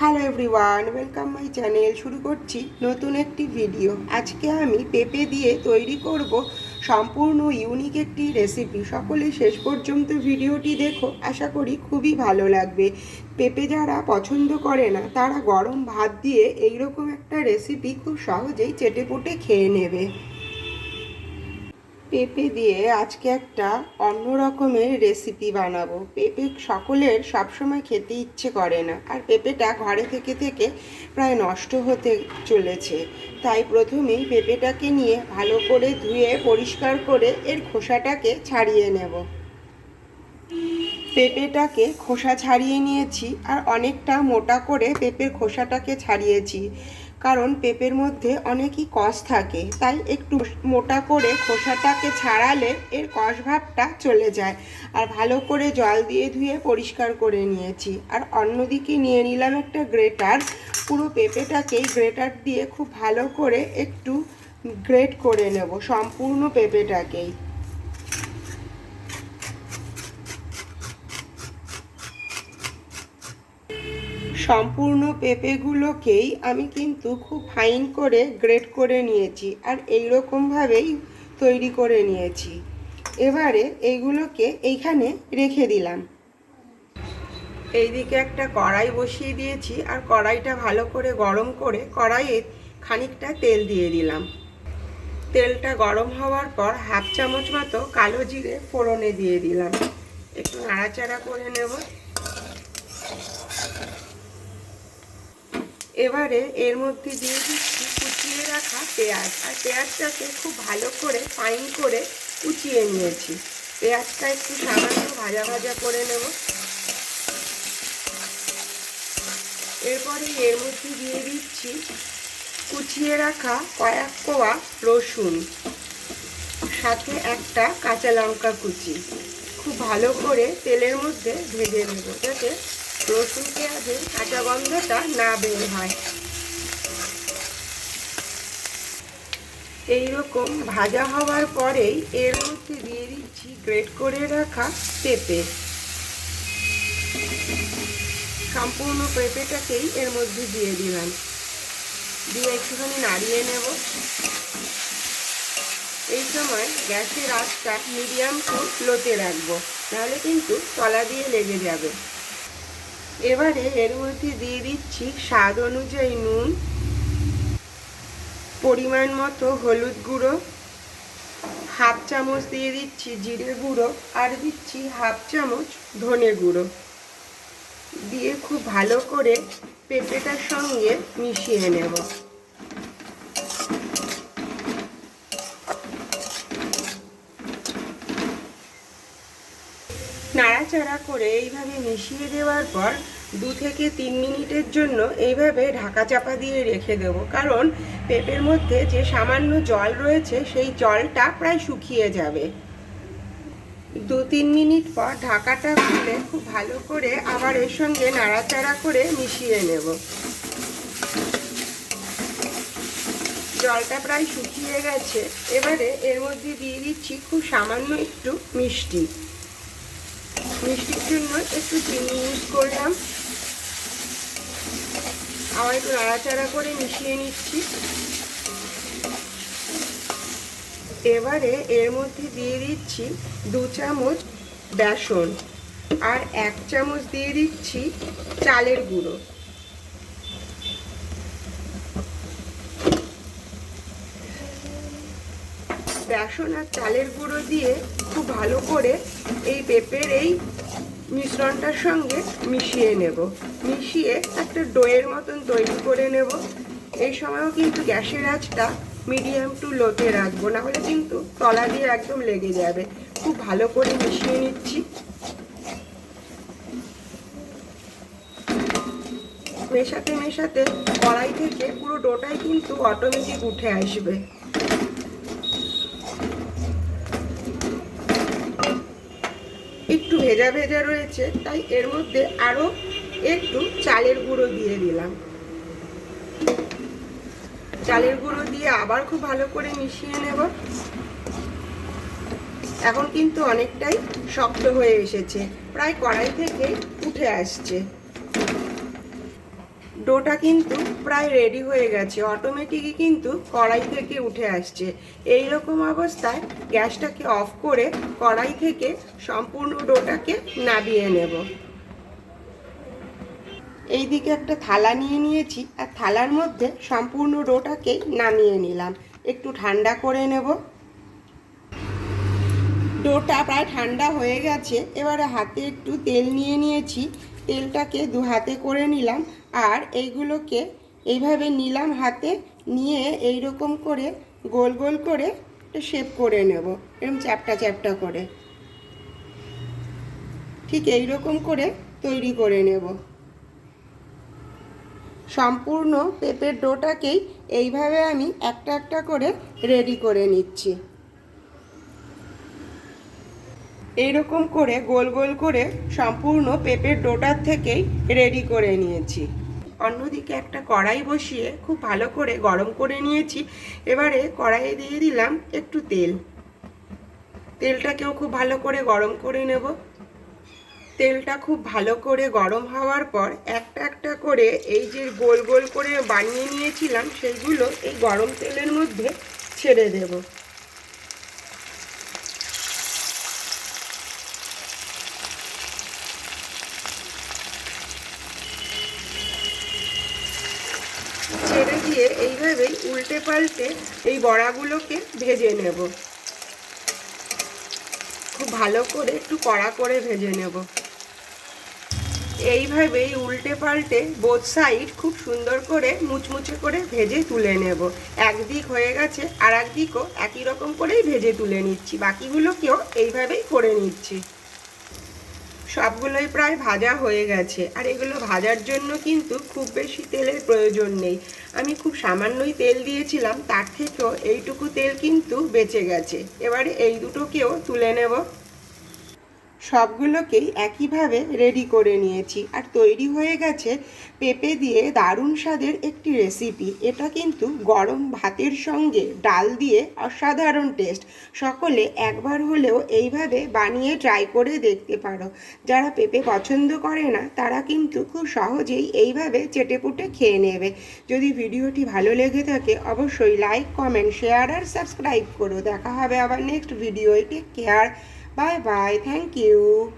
Hello everyone welcome my channel শুরু করছি নতুন একটি ভিডিও আজকে আমি পেঁপে দিয়ে তৈরি করব সম্পূর্ণ ইউনিক একটি রেসিপি সকলে শেষ পর্যন্ত ভিডিওটি দেখো, আশা করি খুবই ভালো লাগবে। পেঁপে যারা পছন্দ করে না, তারা গরম ভাত দিয়ে এইরকম একটা রেসিপি খুব সহজেই চেটেপুটে খেয়ে নেবে। পেঁপে দিয়ে আজকে একটা অন্য রকমের রেসিপি বানাবো। পেঁপে সকলের সবসময় খেতে ইচ্ছে করে না। আর পেঁপেটা ঘরে থেকে থেকে প্রায় নষ্ট হতে চলেছে। তাই প্রথমেই পেঁপেটাকে নিয়ে ভালো করে ধুয়ে, পরিষ্কার করে এর খোসাটাকে ছাড়িয়ে নেব। পেঁপেটাকে খোসা ছাড়িয়ে নিয়েছি আর অনেকটা মোটা করে পেঁপের খোসাটাকে ছাড়িয়েছি। কারণ পেঁপের মধ্যে অনেকই কষ থাকে, তাই একটু মোটা করে খোসাটাকে ছাড়ালে এর কষ ভাবটা চলে যায়। আর ভালো করে জল দিয়ে ধুয়ে পরিষ্কার করে নিয়েছি। আর অন্যদিকে নিয়ে নিলাম একটা গ্রেটার। পুরো পেঁপেটাকেই গ্রেটার দিয়ে খুব ভালো করে একটু গ্রেট করে নেব, সম্পূর্ণ পেঁপেটাকেই। সম্পূর্ণ পেঁপেগুলোকেই আমি কিন্তু খুব ফাইন করে গ্রেড করে নিয়েছি আর এই রকমভাবেই তৈরি করে নিয়েছি। এবারে এইগুলোকে এইখানে রেখে দিলাম। এইদিকে একটা কড়াই বসিয়ে দিয়েছি আর কড়াইটা ভালো করে গরম করে কড়াইয়ে খানিকটা তেল দিয়ে দিলাম। তেলটা গরম হওয়ার পর হাফ চামচ মতো কালো জিরে ফোড়নে দিয়ে দিলাম। একটু নাড়াচাড়া করে নেব। এবারে এর মধ্যে দিয়ে দিচ্ছি কুচিয়ে রাখা পেঁয়াজ। আর পেঁয়াজটাকে খুব ভালো করে ফাইন করে কুচিয়ে নিয়েছি। পেঁয়াজটা একটু সামান্য ভাজা ভাজা করে নেব। এরপরে এর মধ্যে দিয়ে দিচ্ছি কুচিয়ে রাখা কয়েক কোয়া রসুন, সাথে একটা কাঁচা লঙ্কা কুচি। খুব ভালো করে তেলের মধ্যে ভেজে নেব যাতে রসুন পেঁয়াজের কাঁচা গন্ধটা না বের হয়। এইরকম ভাজা হওয়ার পরেই এর মধ্যে দিয়ে দিচ্ছি গ্রেট করে রাখা পেঁপে। সম্পূর্ণ পেঁপেটাকেই এর মধ্যে দিয়ে দিলাম। দিয়ে একটুখানি নাড়িয়ে নেব। এই সময় গ্যাসের আঁচটা মিডিয়াম টু লোতে রাখব তাহলে কিন্তু তলা দিয়ে লেগে যাবে। এবারে এর মধ্যে দিয়ে দিচ্ছি স্বাদ অনুযায়ী নুন, পরিমাণ মতো হলুদ গুঁড়ো, হাফ চামচ দিয়ে দিচ্ছি জিরে গুঁড়ো আর দিচ্ছি হাফ চামচ ধনে গুঁড়ো। দিয়ে খুব ভালো করে পেঁপেটার সঙ্গে মিশিয়ে নেব। নাড়াচাড়া করে এইভাবে মিশিয়ে দেওয়ার পর দু থেকে তিন মিনিটের জন্য এইভাবে ঢাকা চাপা দিয়ে রেখে দেব। কারণ পেঁপের মধ্যে যে সামান্য জল রয়েছে, সেই জলটা প্রায় শুকিয়ে যাবে। দু তিন মিনিট পর ঢাকাটা খুলে খুব ভালো করে আবার এর সঙ্গে নাড়াচাড়া করে মিশিয়ে নেব। জলটা প্রায় শুকিয়ে গেছে। এবারে এর মধ্যে দিয়ে দিচ্ছি খুব সামান্য একটু মিষ্টি। মিষ্টির জন্য একটু চিনি ইউজ করলাম। আবার একটু নাড়াচাড়া করে মিশিয়ে নিচ্ছি। এবারে এর মধ্যে দিয়ে দিচ্ছি দু চামচ বেসন আর এক চামচ দিয়ে দিচ্ছি চালের গুঁড়ো। বেসন আর চালের গুঁড়ো দিয়ে খুব ভালো করে এই পেঁপের এই মিশ্রণটার সঙ্গে মিশিয়ে নেব। মিশিয়ে একটা ডোয়ের মতন তৈরি করে নেব। এই সময়ও কিন্তু গ্যাসের আঁচটা মিডিয়াম টু লোতে রাখব না হলে কিন্তু তলা দিয়ে একদম লেগে যাবে। খুব ভালো করে মিশিয়ে নিচ্ছি। মেশাতে মেশাতে কড়াই থেকে পুরো ডোটাই কিন্তু অটোমেটিক উঠে আসবে একটু ভেজা ভেজা রয়েছে, তাই এর মধ্যে আরও একটু চালের গুঁড়ো দিয়ে দিলাম। চালের গুঁড়ো দিয়ে আবার খুব ভালো করে মিশিয়ে নেব। এখন কিন্তু অনেকটাই শক্ত হয়ে এসেছে, প্রায় কড়াই থেকে উঠে আসছে। ডোটা কিন্তু প্রায় রেডি হয়ে গেছে। অটোমেটিকই কিন্তু কড়াই থেকে উঠে আসছে। এই রকম অবস্থায় গ্যাসটাকে অফ করে কড়াই থেকে সম্পূর্ণ ডোটাকে নাবিয়ে নেব। এইদিকে একটা থালা নিয়ে নিয়েছি। আর থালার মধ্যে সম্পূর্ণ ডোটাকে নামিয়ে নিলাম। একটু ঠান্ডা করে নেব। ডোটা প্রায় ঠান্ডা হয়ে গেছে। এবারে হাতে একটু তেল নিয়ে নিয়েছি। তেলটাকে দু হাতে করে নিলাম। আর এইগুলোকে এইভাবে নিলাম হাতে, নিয়ে এই রকম করে গোল গোল করে শেপ করে নেব। এরকম চ্যাপটা চ্যাপটা করে। ঠিক এই রকম করে তৈরি করে নেব। সম্পূর্ণ পেঁপের ডোটাকেই এইভাবে আমি একটা একটা করে রেডি করে নিচ্ছি। এইরকম করে গোল গোল করে সম্পূর্ণ পেঁপের ডোটার থেকেই রেডি করে নিয়েছি। অন্যদিকে একটা কড়াই বসিয়ে খুব ভালো করে গরম করে নিয়েছি। এবারে কড়াইয়ে দিয়ে দিলাম একটু তেল। তেলটাকেও খুব ভালো করে গরম করে নেব। তেলটা খুব ভালো করে গরম হওয়ার পর একটা একটা করে এই যে গোল গোল করে বানিয়ে নিয়েছিলাম সেইগুলো এই গরম তেলের মধ্যে ছেড়ে দেবো। ছেড়ে দিয়ে এইভাবেই উল্টে পাল্টে এই বড়াগুলোকে ভেজে নেব। খুব ভালো করে একটু কড়া করে ভেজে নেব। এইভাবেই উল্টে পাল্টে বোথ সাইড খুব সুন্দর করে মুচমুচে করে ভেজে তুলে নেব। একদিক হয়ে গেছে আর একদিকও একই রকম করেই ভেজে তুলে নিচ্ছি। বাকিগুলোকেও এইভাবেই করে নিচ্ছি। সবগুলোই প্রায় ভাজা হয়ে গেছে। আর এগুলো ভাজার জন্য কিন্তু খুব বেশি তেলের প্রয়োজন নেই। আমি খুব সামান্যই তেল দিয়েছিলাম, তার থেকেও এইটুকু তেল কিন্তু বেঁচে গেছে। এবারে এই দুটোকেও তুলে নেব। সবগুলোকেই একইভাবে রেডি করে নিয়েছি। আর তৈরি হয়ে গেছে পেঁপে দিয়ে দারুণ স্বাদের একটি রেসিপি এটা কিন্তু গরম ভাতের সঙ্গে ডাল দিয়ে অসাধারণ টেস্ট সকলে একবার হলেও এইভাবে বানিয়ে ট্রাই করে দেখতে পারো। যারা পেঁপে পছন্দ করে না, তারা কিন্তু খুব সহজেই এইভাবে চেটেপুটে খেয়ে নেবে। যদি ভিডিওটি ভালো লেগে থাকে, অবশ্যই লাইক কমেন্ট শেয়ার আর সাবস্ক্রাইব করো। দেখা হবে আবার next video take care Bye bye. Thank you.